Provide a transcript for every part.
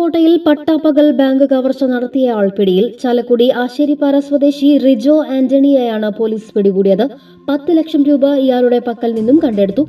ചാലക്കുടി പോട്ടയിൽ പട്ടാപ്പകൽ ബാങ്ക് കവർച്ച നടത്തിയ പിടിയിൽ ചാലക്കുടി ആശേരിപ്പാറ സ്വദേശി റിജോ ആന്റണിയെയാണ് പോലീസ് പിടികൂടിയത്. പത്ത് ലക്ഷം രൂപ ഇയാളുടെ പക്കൽ നിന്നും കണ്ടെടുത്തു.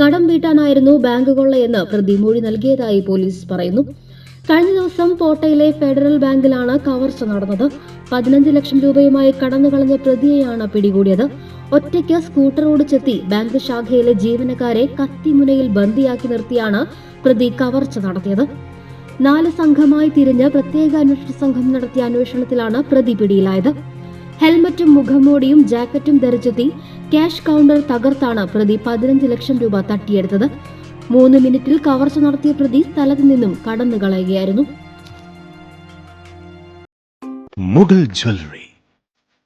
കടം വീട്ടാനായിരുന്നു ബാങ്ക് കൊള്ളയെന്ന് പ്രതി മൊഴി നൽകിയതായി പോലീസ് പറയുന്നു. കഴിഞ്ഞ ദിവസം കോട്ടയിലെ ഫെഡറൽ ബാങ്കിലാണ് കവർച്ച നടന്നത്. പതിനഞ്ച് ലക്ഷം രൂപയുമായി കടന്നുകളഞ്ഞ പ്രതിയെയാണ് പിടികൂടിയത്. ഒറ്റയ്ക്ക് സ്കൂട്ടർ ഓടിച്ചെത്തി ബാങ്ക് ശാഖയിലെ ജീവനക്കാരെ കത്തിമുനയിൽ ബന്ദിയാക്കി നിർത്തിയാണ് പ്രതി കവർച്ച നടത്തിയത്. നാല് സംഘമായി തിരിഞ്ഞ് പ്രത്യേക അന്വേഷണ സംഘം നടത്തിയ അന്വേഷണത്തിലാണ് പ്രതി പിടിയിലായത്. ഹെൽമറ്റും മുഖംമൂടിയും ജാക്കറ്റും ധരിച്ചെത്തി ക്യാഷ് കൗണ്ടർ തകർത്താണ് പ്രതി പതിനഞ്ച് ലക്ഷം രൂപ തട്ടിയെടുത്തത്. മൂന്ന് മിനിറ്റിൽ കവർച്ച നടത്തിയ പ്രതി സ്ഥലത്തു നിന്നും കടന്നു കളയുകയായിരുന്നു. മുഗൾ ജ്വല്ലറി.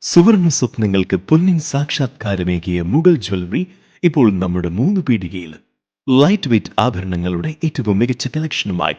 സുവർണ സ്വപ്നങ്ങൾക്ക് പൊന്നിൻ സാക്ഷാത്കാരമേകിയ മുഗൾ ജ്വല്ലറി ഇപ്പോൾ നമ്മുടെ മൂന്ന് പീടികയിൽ. ലൈറ്റ് വെയ്റ്റ് ആഭരണങ്ങളുടെ ഏറ്റവും മികച്ച കളക്ഷനുമായി